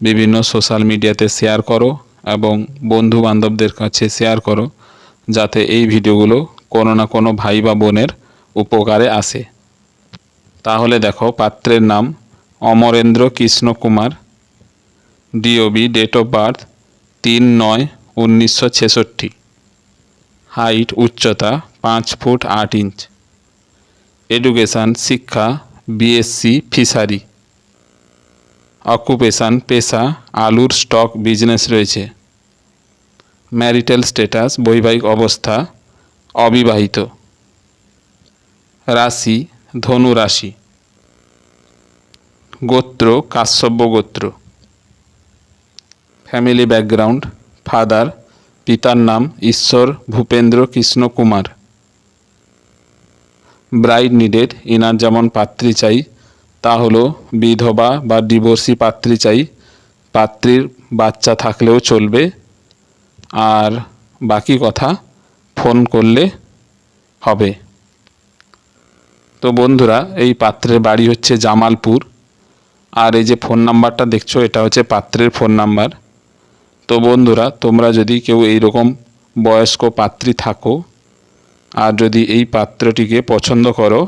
বিভিন্ন সোশ্যাল মিডিয়াতে শেয়ার করো এবং বন্ধু বান্ধবদের কাছে শেয়ার করো, যাতে এই ভিডিওগুলো কোনো না কোনো ভাই বা বোনের উপকারে আসে। তাহলে দেখো, পাত্রের নাম Amarendra Krishna Kumar DOB date of birth তিন নয় উনিশশো ছেষট্টি। হাইট উচ্চতা পাঁচ ফুট আট ইঞ্চ এডুকেশান শিক্ষা বিএসসি ফিশারি অকুপেশান পেশা, আলুর স্টক বিজনেস রয়েছে। ম্যারিটাল স্ট্যাটাস বৈবাহিক অবস্থা, অবিবাহিত। রাশি, ধনু রাশি। গোত্র কাশ্যব্য গোত্র। ফ্যামিলি ব্যাকগ্রাউন্ড ফাদার পিতার নাম, ঈশ্বর, ভূপেন্দ্র, কৃষ্ণ, কুমার। ব্রাইড নিডেড ইনার যেমন পাত্রী চাই তা হলো বিধবা বা ডিভোর্সি পাত্রী চাই। পাত্রীর বাচ্চা থাকলেও চলবে। আর বাকি কথা ফোন করলে হবে। তো বন্ধুরা, এই পাত্রের বাড়ি হচ্ছে জামালপুর। আর এই যে ফোন নাম্বারটা দেখছ, এটা হচ্ছে পাত্রের ফোন নাম্বার। তো বন্ধুরা, তোমরা যদি কেউ এইরকম বয়স্ক পাত্রী থাকো, আর যদি এই পাত্রটিকে পছন্দ করো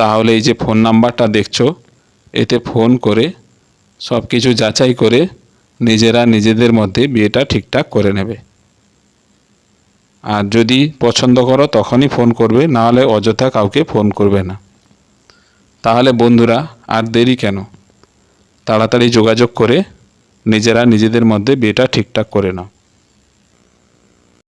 তাহলে এই যে ফোন নাম্বারটা দেখছ, এতে ফোন করে সব কিছু যাচাই করে নিজেরা নিজেদের মধ্যে বিয়েটা ঠিকঠাক করে নেবে। আর যদি পছন্দ করো তখনই ফোন করবে নাহলে অযথা কাউকে ফোন করবে না। তাহলে বন্ধুরা, আর দেরি কেন? তাড়াতাড়ি যোগাযোগ করে নিজেরা নিজেদের মধ্যে বিয়েটা ঠিকঠাক করে নাও।